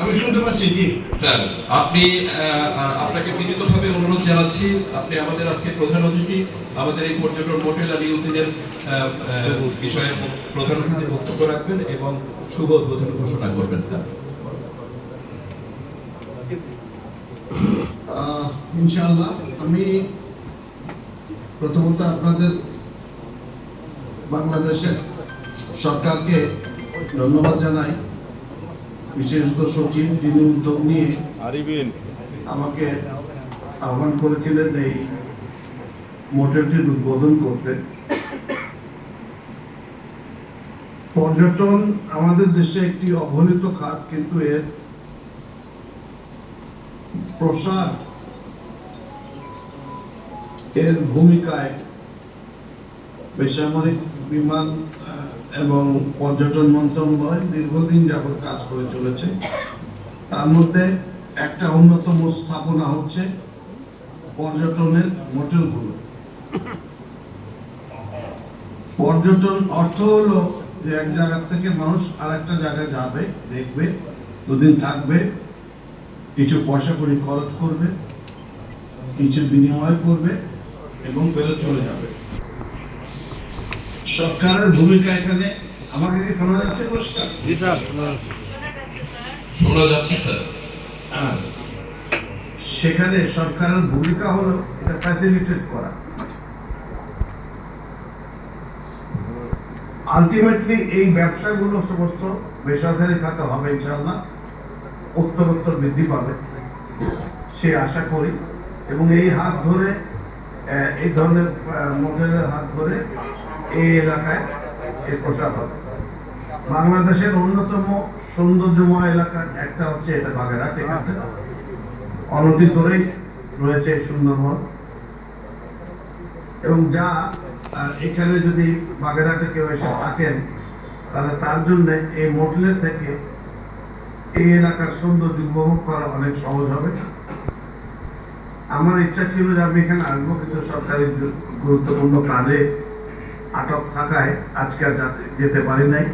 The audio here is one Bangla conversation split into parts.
আমি শুনতে পাচ্ছি জি। স্যার আপনি আপনাকে বিনীতভাবে অনুরোধ জানাচ্ছি আপনি আমাদের আজকে প্রধান অতিথি আমাদের এই পর্যটন বিষয়ে প্রধান অতিথি বক্তব্য রাখবেন এবং শুভ উদ্বোধন ঘোষণা করবেন স্যার। ইনশাআল্লাহ আমি প্রথমত আপনাদের বাংলাদেশের সরকারকে ধন্যবাদ জানাই। বিশেষত সচিব যিনি উদ্যোগ নিয়ে আরিবিন। আমাকে আহ্বান করেছিলেন এই মোটরটির উদ্বোধন করতে। পর্যটন আমাদের দেশে একটি অবহেলিত খাত কিন্তু এর প্রসার এর ভূমিকায় বেসামরিক বিমান এবং পর্যটন মন্ত্রণালয় দীর্ঘদিন যাবত কাজ করে চলেছে। তার মধ্যে একটা অন্যতম স্থাপনা হচ্ছে পর্যটনের মোটেলগুলো পর্যটন অর্থ হলো যে এক জায়গা থেকে মানুষ আর একটা জায়গায় যাবে, দেখবে, দুদিন থাকবে, কিছু পয়সা করে খরচ করবে, কিছু বিনিময় করবে এবং ফেরত চলে যাবে। সরকারের ভূমিকা এখানে আমাকে কি শোনা যাচ্ছে পরিষ্কার? শোনা যাচ্ছে। স্যার। হ্যাঁ। সেখানে সরকারের ভূমিকা হলো এটা ফ্যাসিলিটেট করা। আলটিমেটলি এই ব্যবসাগুলো সমস্ত বেসরকারি খাতে হবে ইনশাআল্লাহ। উত্তরোত্তর বৃদ্ধি পাবে। সে আশা করি। এবং এই হাত ধরে এই ধরনের মডেলের হাত ধরে এই এলাকায় এর প্রসার হবে বাংলাদেশের অন্যতম সৌন্দর্যময় এলাকা একটা হচ্ছে এটা বাগেরহাট, এখানে অনতি ধরেই রয়েছে সুন্দরবন। এবং যা এখানে যদি বাগেরহাটে কেউ এসে থাকেন, তাহলে তার জন্য এই মোটলে থেকে এই এলাকার সৌন্দর্য উপভোগ করা অনেক সহজ হবে। আমার ইচ্ছা ছিল যে আমি এখানে আসব, কিন্তু সরকারি গুরুত্বপূর্ণ কাজে আটক থাকায় আজকে আর যেতে পারি নাই।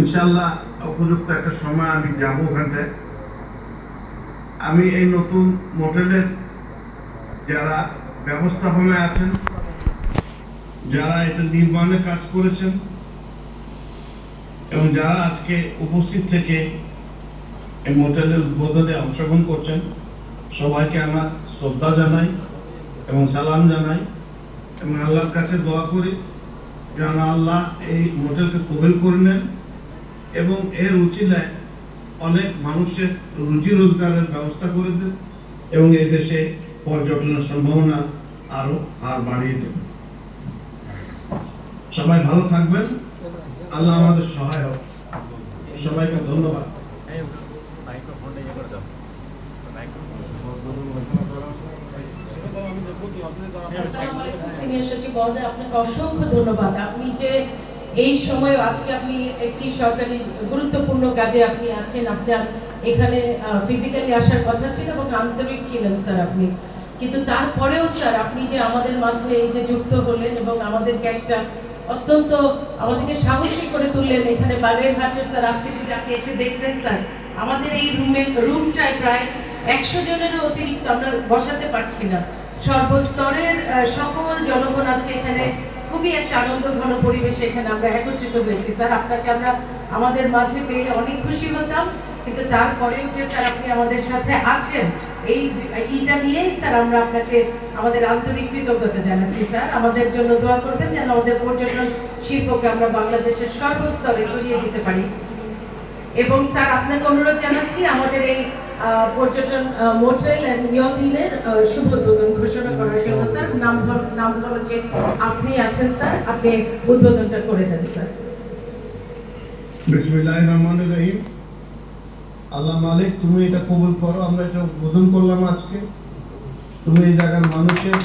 ইনশাল্লাহ উপযুক্ত একটা সময় আমি যাব ওখানটায়। আমি এই নতুন মোটেলের যারা ব্যবস্থাপনায় আছেন, যারা এটা নির্মাণে কাজ করেছেন, এবং যারা আজকে উপস্থিত থেকে এই মোটেলের উদ্বোধনে অংশগ্রহণ করছেন সবাইকে আমার শ্রদ্ধা জানাই এবং সালাম জানাই এবং আল্লাহর কাছে দোয়া করি যেন আল্লাহ এই মোটেলকে কবুল করে নেন এবং এর উচিলায় অনেক মানুষের রুজি রোজগারের ব্যবস্থা করে দেন এবং এই দেশে পর্যটনের সম্ভাবনা আরও হার বাড়িয়ে দেন। সবাই ভালো থাকবেন। আল্লাহ আমাদের সহায় হোক। সবাইকে ধন্যবাদ আসসালামু আলাইকুম সিনিয়র সচিব মহোদয় আপনাকে অসংখ্য ধন্যবাদ। আপনি যে এই সময় আজকে আপনি একটি সরকারি গুরুত্বপূর্ণ কাজে আপনি আছেন আপনার এখানে ফিজিক্যালি আসার কথা ছিল এবং আন্তরিক ছিলেন স্যার আপনি। কিন্তু তারপরেও স্যার আপনি যে আমাদের মাঝে এই যে যুক্ত হলেন এবং আমাদের ক্যাচটা অত্যন্ত আমাদেরকে সাহসী করে তুললেন এখানে বাগেরহাটের স্যার আজকে যদি আপনি এসে দেখতেন স্যার আমাদের এই রুমের রুমটায় প্রায় একশো জনেরও অতিরিক্ত আমরা বসাতে পারছি না। সর্বস্তরের সকল জনগণ আজকে এখানে খুবই একটা আনন্দ ঘন পরিবেশে এখানে আমরা একত্রিত হয়েছি। স্যার, আপনাকে আমরা আমাদের মাঝে পেয়ে অনেক খুশি হতাম, কিন্তু তারপরেও যে স্যার আপনি আমাদের সাথে আছেন, এই, এইটা নিয়েই স্যার আমরা আপনাকে আমাদের আন্তরিক কৃতজ্ঞতা জানাচ্ছি। স্যার, আমাদের জন্য দোয়া করবেন যেন আমাদের পর্যটন শিল্পকে আমরা বাংলাদেশের সর্বস্তরে ছড়িয়ে দিতে পারি। এবং স্যার, আপনাকে অনুরোধ জানাচ্ছি, আমাদের এই পর্যটন মোটেল অ্যান্ড শুভ উদ্বোধন ঘোষণা করার জন্য স্যার। নাম নাম আপনি আছেন স্যার আপনি উদ্বোধনটা করে দেন স্যার। বিসমিল্লাহ রহমান রহিম। আল্লাহ মালিক তুমি এটা কবুল করো আমরা এটা উদ্বোধন করলাম আজকে। তুমি এই জায়গার মানুষের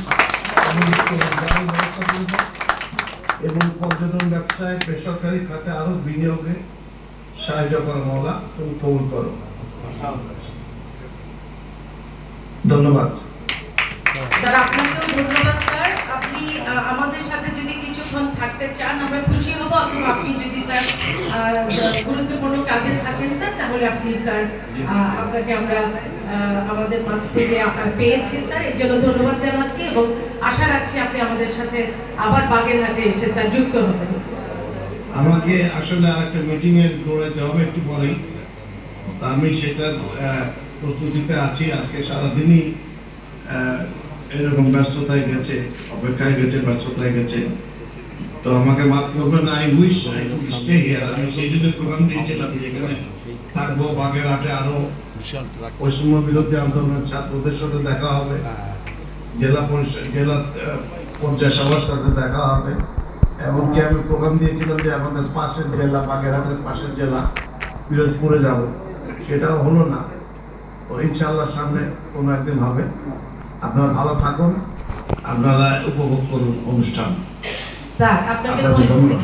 এবং পর্যটন ব্যবসায় বেসরকারি খাতে আরও বিনিয়োগে সাহায্য করো মৌলা তুমি কবুল করো। ধন্যবাদ। স্যার আপনাকেও ধন্যবাদ স্যার। আপনি আহ, আমাদের সাথে যদি কিছুক্ষণ থাকতে চান আমরা খুশি হব অথবা আপনি যদি স্যার গুরুত্বপূর্ণ কাজে থাকেন স্যার তাহলে আপনি স্যার আপনাকে আমরা আমাদের মাঝ থেকে আহ, পেয়েছি স্যার। এর জন্য ধন্যবাদ জানাচ্ছি এবং আশা রাখছি আপনি আমাদের সাথে আবার বাগেরহাটে এসে স্যার যুক্ত হবেন। আমাকে আসলে আরেকটা মিটিং এর দৌড়াইতে হবে একটু পরেই। আমি আহ, প্রস্তুতিতে আছি। আজকে সারাদিনই এরকম ব্যস্ততায় গেছে, অপেক্ষায় গেছে, ব্যস্ততায় গেছে। তো আমাকে মাফ করবেন I wish I stay here আমি সেই জন্য প্রোগ্রাম দিয়েছিলাম যে এখানে থাকব। বাগেরহাটে আরও পশ্চিম বিরোধী আন্দোলনের ছাত্রদের সাথে দেখা হবে। জেলা পরিষদ, জেলা পর্যায় সবার সাথে দেখা হবে। এমনকি আমি প্রোগ্রাম দিয়েছিলাম যে আমাদের পাশের জেলা, বাগেরহাটের পাশের জেলা, পিরোজপুরে যাব। সেটাও হলো না। ইনশাল্লাহ সামনে কোনো একদিন হবে। আপনারা ভালো থাকুন আপনারা উপভোগ করুন অনুষ্ঠান। স্যার আপনাকে আপনাকে ধন্যবাদ।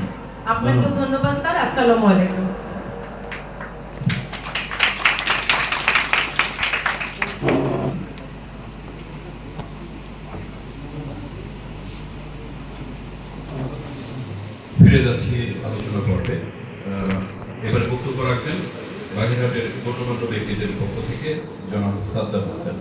আপনাকেও ধন্যবাদ স্যার। আসসালামু আলাইকুম। ফিরে যাচ্ছি আলোচনা আহ, এবারে বক্তব্য রাখবেন বাগেরহাটের গণ্যমান্য ব্যক্তিদের পক্ষ থেকে জনাব সাদ্দাম হোসেন।